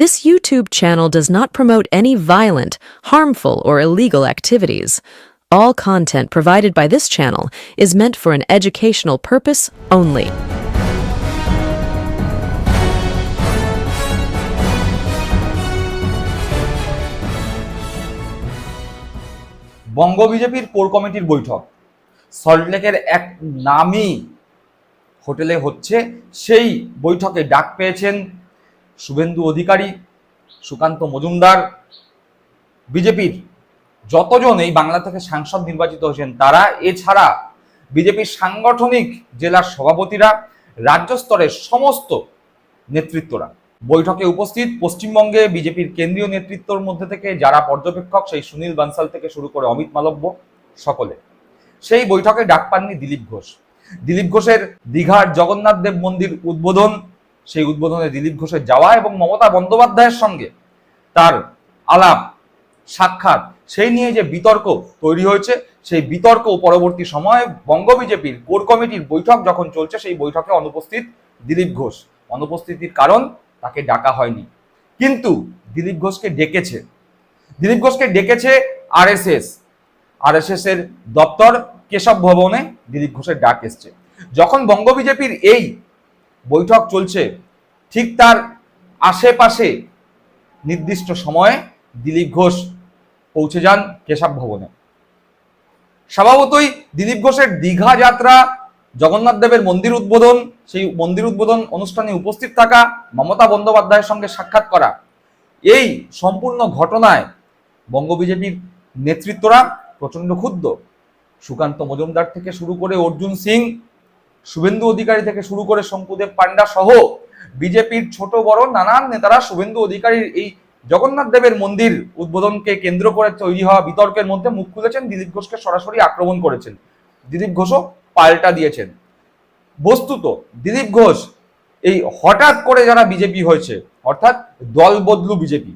This YouTube channel does not promote any violent, harmful, or illegal activities. All content provided by this channel is meant for an educational purpose only. বঙ্গ বিজেপির core কমিটির বৈঠক সল্টলেকের এক নামী হোটেলে হচ্ছে সেই বৈঠকে ডাক পেয়েছেন শুভেন্দু অধিকারী, সুকান্ত মজুমদার, বিজেপির যতজন এই বাংলা থেকে সাংসদ নির্বাচিত হয়েছেন, তারা এছাড়া বিজেপির সাংগঠনিক জেলার সভাপতিরা, রাজ্য স্তরের সমস্ত নেতৃত্বরা বৈঠকে উপস্থিত। পশ্চিমবঙ্গে বিজেপির কেন্দ্রীয় নেতৃত্বর মধ্যে থেকে যারা পর্যবেক্ষক, সেই সুনীল বানসাল থেকে শুরু করে অমিত মালব্য সকলে। সেই বৈঠকে ডাক পাননি দিলীপ ঘোষ। দিলীপ ঘোষের দীঘার জগন্নাথ দেব মন্দির উদ্বোধন সেই উদ্বোধনে দিলীপ ঘোষের যাওয়া এবং মমতা বন্দ্যোপাধ্যায়ের সঙ্গে তার আলাপ, সাক্ষাৎ, সেই নিয়ে যে বিতর্ক তৈরি হয়েছে, সেই বিতর্ক পরবর্তী সময়ে বঙ্গ বিজেপির কোর কমিটির বৈঠক যখন চলছে, সেই বৈঠকে অনুপস্থিত দিলীপ ঘোষ। অনুপস্থিতির কারণ তাকে ডাকা হয়নি। কিন্তু দিলীপ ঘোষকে ডেকেছে। দিলীপ ঘোষকে ডেকেছে আরএসএস। আরএসএস এর দপ্তর কেশব ভবনে দিলীপ ঘোষের ডাক এসছে। যখন বঙ্গ বিজেপির এই বৈঠক চলছে। ঠিক তার আশেপাশে নির্দিষ্ট সময়ে দিলীপ ঘোষ পৌঁছে যান কেশব ভবনে। স্বভাবতই দিলীপ ঘোষের দীঘা যাত্রা, জগন্নাথ দেবের মন্দির উদ্বোধন, সেই মন্দির উদ্বোধন অনুষ্ঠানে উপস্থিত থাকা মমতা বন্দ্যোপাধ্যায়ের সঙ্গে সাক্ষাৎ করা, এই সম্পূর্ণ ঘটনায় বঙ্গ বিজেপির নেতৃত্বরা প্রচণ্ড ক্ষুব্ধ। সুকান্ত মজুমদার থেকে শুরু করে অর্জুন সিং শুভেন্দু অধিকারী থেকে শুরু করে শঙ্কুদেব পান্ডা সহ বিজেপির ছোট বড় নানান নেতারা শুভেন্দু অধিকারীর এই জগন্নাথ দেবের মন্দির উদ্বোধনকে কেন্দ্র করে তৈরি হওয়া বিতর্কের মধ্যে মুখ খুলেছেন দিলীপ ঘোষকে সরাসরি আক্রমণ করেছেন। দিলীপ ঘোষও পাল্টা দিয়েছেন। বস্তুত দিলীপ ঘোষ এই হঠাৎ করে যারা বিজেপি হয়েছে, অর্থাৎ দল বদলু বিজেপি,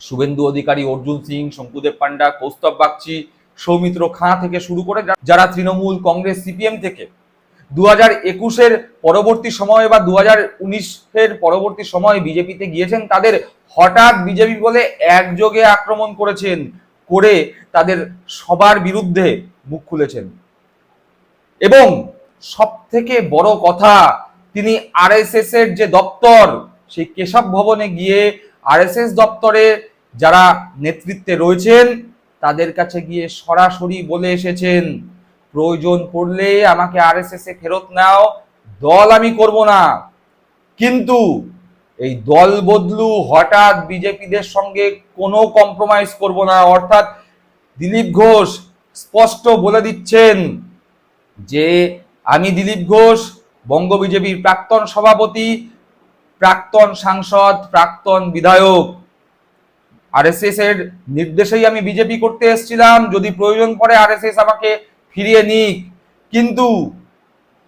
শুভেন্দু অধিকারী, অর্জুন সিং, শঙ্কুদেব পান্ডা কৌস্তব বাগচি, সৌমিত্র খাঁ থেকে শুরু করে যারা তৃণমূল, কংগ্রেস, সিপিএম থেকে দু হাজার একুশের পরবর্তী সময়ে বা দু হাজার উনিশের পরবর্তী সময়ে বিজেপিতে গিয়েছেন, তাদের হঠাৎ বিজেপি বলে একযোগে আক্রমণ করেছেন, করে তাদের সবার বিরুদ্ধে মুখ খুলেছেন। এবং সব থেকে বড় কথা, তিনি আরএসএস এর যে দপ্তর, সেই কেশব ভবনে গিয়ে আরএসএস দপ্তরে যারা নেতৃত্বে রয়েছেন, তাদের কাছে গিয়ে সরাসরি বলে এসেছেন প্রয়োজন পড়লে আমাকে আরএসএস এ ফেরত নাও। দল আমি করব না। কিন্তু এই দল বদলু হঠাৎ বিজেপিদের সঙ্গে কোনো কম্প্রোমাইজ করব না। অর্থাৎ দিলীপ ঘোষ স্পষ্ট বলে দিচ্ছেন যে, আমি দিলীপ ঘোষ, বঙ্গ বিজেপির প্রাক্তন সভাপতি, প্রাক্তন সাংসদ, প্রাক্তন বিধায়ক। আরএসএস এর নির্দেশেই আমি বিজেপি করতে এসেছিলাম। যদি প্রয়োজন পড়ে আরএসএস আমাকে ফিরিয়ে নিক। কিন্তু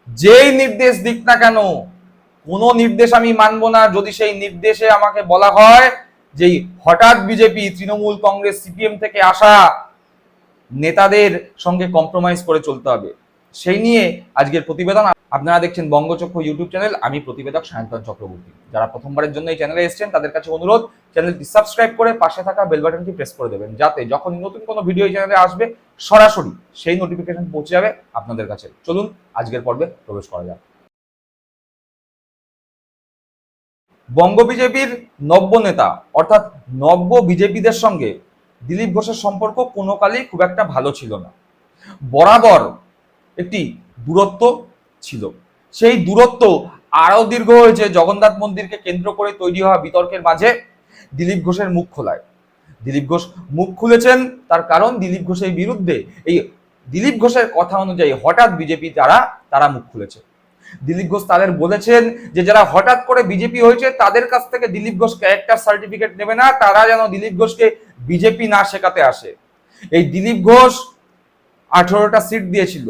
যেই নির্দেশ দিক না কেন, কোনো নির্দেশ আমি মানব না। যদি সেই নির্দেশে আমাকে বলা হয় যে হঠাৎ বিজেপি, তৃণমূল, কংগ্রেস, সিপিএম থেকে আসা নেতাদের সঙ্গে কম্প্রোমাইজ করে চলতে হবে, সেই নিয়ে আজকের প্রতিবেদন আপনারা দেখছেন বঙ্গচক্র ইউটিউব চ্যানেল আমি প্রতিবেদক সায়ন্তন চক্রবর্তী। যারা প্রথমবারের জন্য এই চ্যানেলে এসেছেন, তাদের কাছে অনুরোধ চ্যানেলটি সাবস্ক্রাইব করে পাশে থাকা বেল বাটনটি প্রেস করে দেবেন, যাতে যখন নতুন কোনো ভিডিও চ্যানেলে আসবে, সরাসরি সেই নোটিফিকেশন পৌঁছে যাবে আপনাদের কাছে। চলুন, আজকের পর্বে প্রবেশ করা যাক। বঙ্গ বিজেপির নব্য নেতা, অর্থাৎ নব্য বিজেপিদের সঙ্গে দিলীপ ঘোষের সম্পর্ক কোনো কালেই খুব একটা ভালো ছিল না। বরাবর একটি দূরত্ব ছিল। সেই দূরত্ব আরও দীর্ঘ হয়েছে, জগন্নাথ মন্দিরকে কেন্দ্র করে তৈরি হওয়া বিতর্কের মাঝে দিলীপ ঘোষের মুখ খোলায়। দিলীপ ঘোষ মুখ খুলেছেন, তার কারণ দিলীপ ঘোষের বিরুদ্ধে এই দিলীপ ঘোষের কথা অনুযায়ী হঠাৎ বিজেপি যারা, তারা মুখ খুলেছে। দিলীপ ঘোষ তাদের বলেছেন যে, যারা হঠাৎ করে বিজেপি হয়েছে, তাদের কাছ থেকে দিলীপ ঘোষ ক্যারেক্টার সার্টিফিকেট নেবে না, তারা যেন দিলীপ ঘোষকে বিজেপি না শেখাতে আসে। এই দিলীপ ঘোষ আঠেরোটা সিট দিয়েছিল।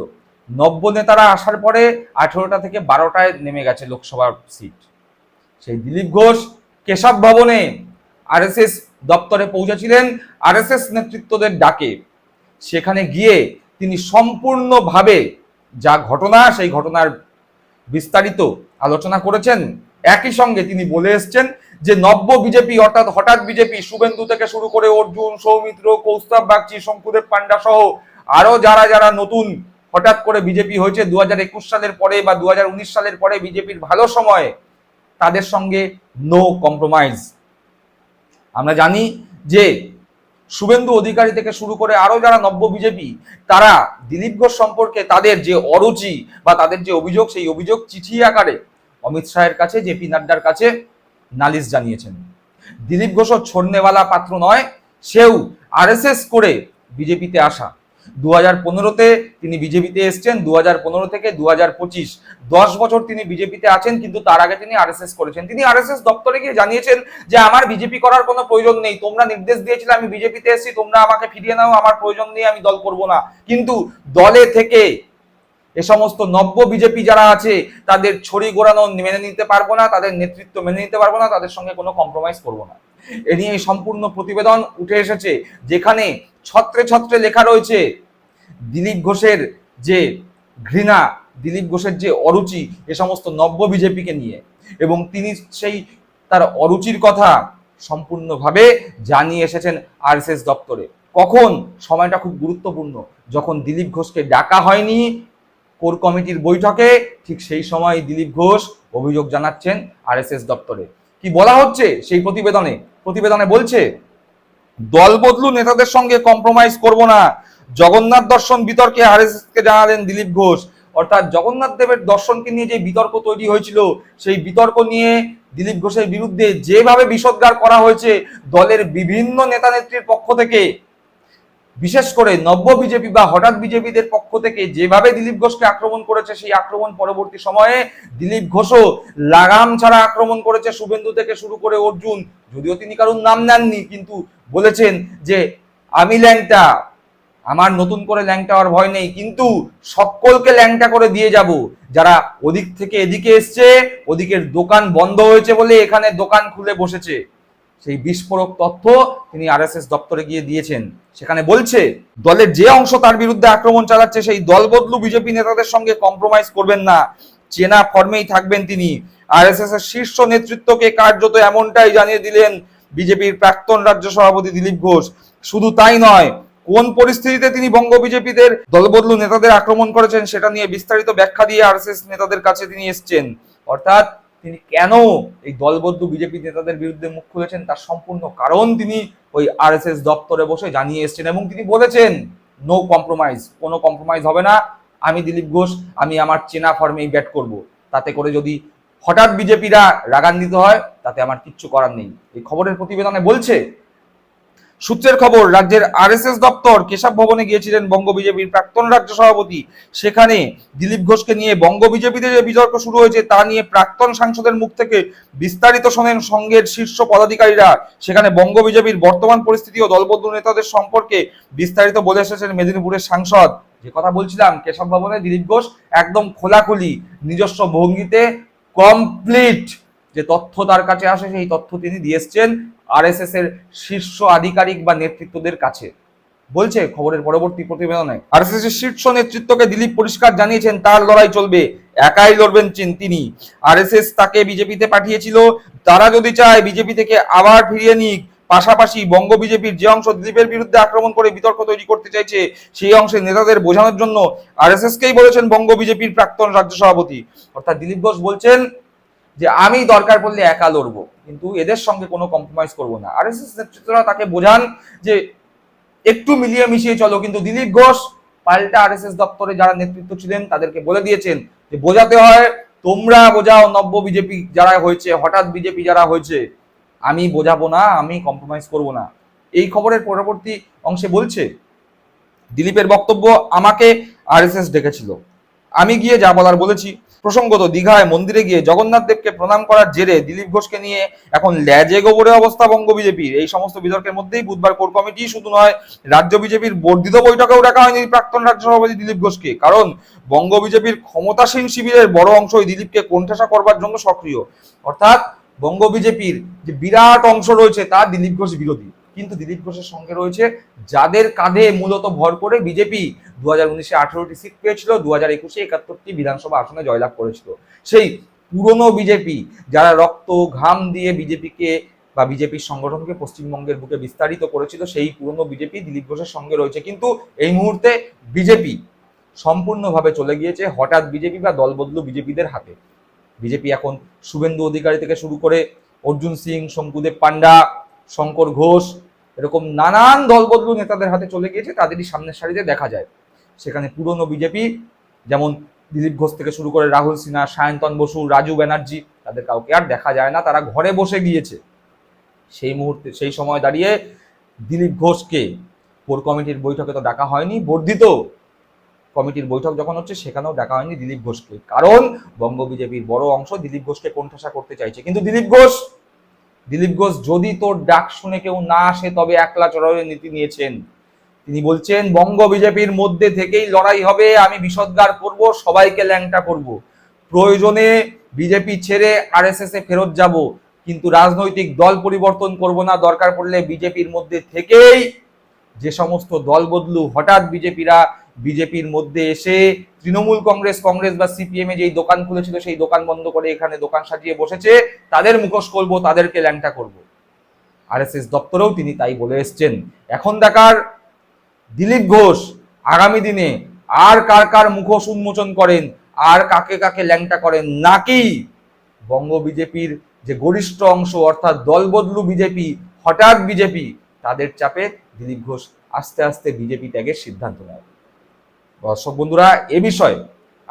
নব্য নেতারা আসার পরে আঠেরোটা থেকে বারোটায় নেমে গেছে লোকসভার সিট। সেই দিলীপ ঘোষ কেশব ভবনে আরএসএস দপ্তরে পৌঁছেছিলেন, আরএসএস নেতৃত্বদের ডাকে। সেখানে গিয়ে তিনি সম্পূর্ণভাবে যা ঘটনা, সেই ঘটনার বিস্তারিত আলোচনা করেছেন। একই সঙ্গে তিনি বলে এসছেন যে, নব্য বিজেপি অর্থাৎ হঠাৎ বিজেপি শুভেন্দু থেকে শুরু করে অর্জুন, সৌমিত্র, কৌস্তব বাগচি, শঙ্কুদেব পান্ডা সহ আরও যারা যারা নতুন হঠাৎ করে বিজেপি হয়েছে দু হাজার একুশ সালের পরে বা দু হাজার উনিশ সালের পরে বিজেপির ভালো সময়ে তাদের সঙ্গে নো কম্প্রোমাইজ আমরা জানি যে শুভেন্দু অধিকারী থেকে শুরু করে আরও যারা নব্য বিজেপি, তারা দিলীপ ঘোষ সম্পর্কে তাদের যে অরুচি বা তাদের যে অভিযোগ, সেই অভিযোগ চিঠি আকারে অমিত শাহের কাছে জেপি নাড্ডার কাছে নালিশ জানিয়েছেন। দিলীপ ঘোষও ছড়নেওয়ালা পাত্র নয়, সেও আরএসএস করে বিজেপিতে আসা। দু পনেরোতে তিনি বিজেপিতে এসছেন দু পনেরো থেকে দু হাজার পঁচিশ। দশ বছর তিনি বিজেপিতে আছেন, কিন্তু তার আগে তিনি আরএসএস করেছেন। তিনি আরএসএস দপ্তরে গিয়ে জানিয়েছেন যে, আমার বিজেপি করার কোনো প্রয়োজন নেই। তোমরা নির্দেশ দিয়েছিলে আমি বিজেপিতে এসেছি, তোমরা আমাকে ফিরিয়ে নাও, আমার প্রয়োজন নেই আমি দল করব না। কিন্তু দলে থেকে এ সমস্ত নব্য বিজেপি যারা আছে, তাদের ছড়ি ঘোরানো মেনে নিতে পারব না, তাদের নেতৃত্ব মেনে নিতে পারব না, তাদের সঙ্গে কোনো কম্প্রোমাইজ করব না। এ নিয়ে সম্পূর্ণ প্রতিবেদন উঠে এসেছে, যেখানে ছত্রে ছত্রে লেখা রয়েছে, দিলীপ ঘোষের যে ঘৃণা, দিলীপ ঘোষের যে অরুচি, এ সমস্ত নব্য বিজেপিকে নিয়ে। এবং তিনি সেই তার অরুচির কথা সম্পূর্ণভাবে জানিয়ে এসেছেন আরএসএস দপ্তরে। কখন? সময়টা খুব গুরুত্বপূর্ণ। যখন দিলীপ ঘোষকে ডাকা হয়নি কোর কমিটির বৈঠকে, ঠিক সেই সময় দিলীপ ঘোষ অভিযোগ জানাচ্ছেন আরএসএস দপ্তরে। কি বলা হচ্ছে সেই প্রতিবেদনে? প্রতিবেদনে বলছে, দল বদলু নেতাদের সঙ্গে কম্প্রোমাইজ করব না। জগন্নাথ দর্শন বিতর্কে কে জানালেন দিলীপ ঘোষ। অর্থাৎ জগন্নাথ দেবের দর্শনকে নিয়ে যে বিতর্ক তৈরি হয়েছিল, সেই বিতর্ক নিয়ে দিলীপ ঘোষের বিরুদ্ধে যেভাবে বিষোদ্গার করা হয়েছে, দলের বিভিন্ন নেতা নেত্রীর পক্ষ থেকে বিশেষ করে নব্য বিজেপি বা হঠাৎ বিজেপিদের পক্ষ থেকে যেভাবে দিলীপ ঘোষকে আক্রমণ করেছে, সেই আক্রমণ পরবর্তী সময়ে দিলীপ ঘোষও লাগাম ছাড়া আক্রমণ করেছে শুভেন্দু থেকে শুরু করে অর্জুন। যদিও তিনি কারোর নাম নেননি, কিন্তু বলেছেন যে, আমি ল্যাংটা, আমার নতুন করে ল্যাংটা হওয়ার ভয় নেই, কিন্তু সকলকে ল্যাংটা করে দিয়ে যাব। যারা ওদিক থেকে এদিকে এসছে, ওদিকের দোকান বন্ধ হয়েছে বলে এখানে দোকান খুলে বসেছে। সেই বিস্ফোরক তথ্য তিনি আরএসএস দপ্তরে গিয়ে দিয়েছেন। সেখানে বলছে, দলের যে অংশ তার বিরুদ্ধে আক্রমণ চালাচ্ছে, সেই দল বদলু বিজেপি নেতাদের সঙ্গে কম্প্রোমাইজ করবেন না। চেনা ফর্মেই থাকবেন তিনি। আরএসএস এর শীর্ষ নেতৃত্বকে কার্যত এমনটাই জানিয়ে দিলেন বিজেপির প্রাক্তন রাজ্য সভাপতি দিলীপ ঘোষ। শুধু তাই নয়, কোন পরিস্থিতিতে তিনি বঙ্গ বিজেপিদের দলবদলু নেতাদের আক্রমণ করেছেন সেটা নিয়ে বিস্তারিত ব্যাখ্যা দিয়ে আরএসএস নেতাদের কাছে তিনি এসছেন। অর্থাৎ তিনি কেন এই দলবদ্ধ বিজেপি নেতাদের বিরুদ্ধে মুখ খুলেছেন? তার সম্পূর্ণ কারণ তিনি ওই আরএসএস দপ্তরে বসে জানিয়ে এসছেন এবং তিনি বলেছেন নো কম্প্রোমাইজ কোনো কম্প্রোমাইজ হবে না। আমি দিলীপ ঘোষ, আমি আমার চেনা ফর্মেই ব্যাট করব। তাতে করে যদি হঠাৎ বিজেপিরা রাগান্বিত হয়, তাতে আমার কিচ্ছু করার নেই। এই খবরের প্রতিবেদনে বলছে সূত্রের খবর, রাজ্যের আরএসএস দপ্তর কেশব ভবনে গিয়েছিলেন বঙ্গ বিজেপির প্রাক্তন রাজ্য সভাপতি। সেখানে দিলীপ ঘোষকে নিয়ে বঙ্গ বিজেপিতে যে বিতর্ক শুরু হয়েছে, তা নিয়ে প্রাক্তন সাংসদের মুখ থেকে বিস্তারিত শোনেন সংঘের শীর্ষ পদাধিকারীরা। সেখানে বঙ্গ বিজেপির বর্তমান পরিস্থিতি ও দলবদ্ধ নেতাদের সম্পর্কে বিস্তারিত বলে এসেছেন মেদিনীপুরের সাংসদ। যে কথা বলছিলাম, কেশব ভবনে দিলীপ ঘোষ একদম খোলাখুলি নিজস্ব ভঙ্গিতে কমপ্লিট যে তথ্য তার কাছে আসে, সেই তথ্য তিনি দিয়ে এসছেন আরএসএস এর শীর্ষ আধিকারিক বা নেতৃত্বদের কাছে। বলছে খবরের পরবর্তী প্রতিবেদনে আরএসএস এর শীর্ষ নেতৃত্বকে দিলীপ পরিষ্কার জানিয়েছেন, তার লড়াই চলবে, একাই লড়বেন চিন- তিনি আরএসএস তাকে বিজেপিতে পাঠিয়েছিল, তারা যদি চায় বিজেপি থেকে আবার ফিরিয়ে নিক, পাশাপাশি বঙ্গ বিজেপির যে অংশ দিলীপের বিরুদ্ধে আক্রমণ করে বিতর্ক তৈরি করতে চাইছে, সেই অংশের নেতাদের বোঝানোর জন্য আরএসএস কেই বলেছেন বঙ্গ বিজেপির প্রাক্তন রাজ্য সভাপতি। অর্থাৎ দিলীপ ঘোষ বলছেন যে আমি দরকার পড়লে একা লড়বো, কিন্তু এদের সঙ্গে কোনো কম্প্রোমাইজ করব না। আর এস এস নেতৃত্বরা তাকে বোঝান যে একটু মিলিয়ে মিশিয়ে চলো, কিন্তু দিলীপ ঘোষ পাল্টা আরএসএস দপ্তরে যারা নেতৃত্ব ছিলেন, তাদেরকে বলে দিয়েছেন যে বোঝাতে হয়, তোমরা বোঝাও নব্য বিজেপি যারা হয়েছে, হঠাৎ বিজেপি যারা হয়েছে, আমি বোঝাবো না, আমি কম্প্রোমাইজ করব না। এই খবরের পরবর্তী অংশে বলছে, দিলীপের বক্তব্য আমাকে আরএসএস ডেকেছিল। আমি গিয়ে যা বলার বলেছি প্রসঙ্গত দীঘায় মন্দিরে গিয়ে জগন্নাথ দেবকে প্রণাম করার জেরে দিলীপ ঘোষকে নিয়ে এখন ল্যাজে গোবরে অবস্থা বঙ্গ বিজেপির। এই সমস্ত বিতর্কের মধ্যেই বুধবার কোর কমিটি শুধু নয়, রাজ্য বিজেপির বর্ধিত বৈঠকেও ডাকা হয়নি প্রাক্তন রাজ্য সভাপতি দিলীপ ঘোষকে। কারণ বঙ্গ বিজেপির ক্ষমতাসীন শিবিরের বড় অংশই দিলীপকে কোণঠাসা করবার জন্য সক্রিয়। অর্থাৎ বঙ্গ বিজেপির যে বিরাট অংশ রয়েছে তা দিলীপ ঘোষ বিরোধী। কিন্তু দিলীপ ঘোষের সঙ্গে রয়েছে যাদের কাঁধে মূলত ভর করে বিজেপি দু হাজার উনিশে আঠেরোটি সিট পেয়েছিল দু হাজার একুশে একাত্তরটি বিধানসভা আসনে জয়লাভ করেছিল। সেই পুরনো বিজেপি যারা রক্ত, ঘাম দিয়ে বিজেপিকে বা বিজেপির সংগঠনকে পশ্চিমবঙ্গের বুকে বিস্তারিত করেছিল, সেই পুরনো বিজেপি দিলীপ ঘোষের সঙ্গে রয়েছে। কিন্তু এই মুহূর্তে বিজেপি সম্পূর্ণভাবে চলে গিয়েছে হঠাৎ বিজেপি বা দলবদলু বিজেপিদের হাতে। বিজেপি এখন শুভেন্দু অধিকারী থেকে শুরু করে অর্জুন সিং, শঙ্কুদেব পান্ডা শঙ্কর ঘোষ এরকম নানান দলবদলু নেতাদের হাতে চলে গিয়েছে, তাদেরই সামনের সারিতে দেখা যায়। সেখানে পুরনো বিজেপি, যেমন দিলীপ ঘোষ থেকে শুরু করে রাহুল সিনহা, সায়ন্তন বসু, রাজু ব্যানার্জি, তাদের কাউকে আর দেখা যায় না, তারা ঘরে বসে গিয়েছে। সেই মুহূর্তে, সেই সময় দাঁড়িয়ে দিলীপ ঘোষকে কোর কমিটির বৈঠকে তো ডাকা হয়নি, বর্ধিত কমিটির বৈঠক যখন হচ্ছে, সেখানেও ডাকা হয়নি দিলীপ ঘোষকে। কারণ বঙ্গ বিজেপির বড় অংশ দিলীপ ঘোষকে কোণঠাসা করতে চাইছে। কিন্তু দিলীপ ঘোষ দিলীপ ঘোষ, যদি তোর ডাক শুনে কেউ না আসে, তবে একলা চড়াইয়ের নীতি নিয়েছেন। তিনি বলছেন, বঙ্গ বিজেপির মধ্যে থেকেই লড়াই হবে, আমি বিষদগার করব, সবাইকে ল্যাংটা করব। প্রয়োজনে বিজেপি ছেড়ে আরএসএস এ ফেরত যাব, কিন্তু রাজনৈতিক দল পরিবর্তন করব না, দরকার পড়লে বিজেপির মধ্যে থেকেই যে সমস্ত দল বদলু হঠাৎ বিজেপিরা বিজেপির মধ্যে এসে তৃণমূল কংগ্রেস কংগ্রেস বা সিপিএম এ যেই দোকান খুলেছিল, সেই দোকান বন্ধ করে এখানে দোকান সাজিয়ে বসেছে। তাদের মুখোশ করব তাদেরকে ল্যাংটা করব। আরএসএস দপ্তরেও তিনি তাই বলে এসছেন। এখন দেখার দিলীপ ঘোষ, আগামী দিনে আর কার কার মুখোশ উন্মোচন করেন, আর কাকে কাকে ল্যাংটা করেন, নাকি বঙ্গ বিজেপির যে গরিষ্ঠ অংশ, অর্থাৎ দলবদলু বিজেপি, হঠাৎ বিজেপি, তাদের চাপে দিলীপ ঘোষ আস্তে আস্তে বিজেপি ত্যাগের সিদ্ধান্ত নেয়। দর্শক বন্ধুরা, এ বিষয়ে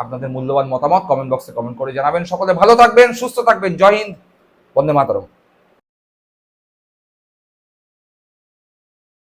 আপনাদের মূল্যবান মতামত কমেন্ট বক্সে কমেন্ট করে জানাবেন। সকলে ভালো থাকবেন, সুস্থ থাকবেন। জয় হিন্দ, বন্দে মাতরম।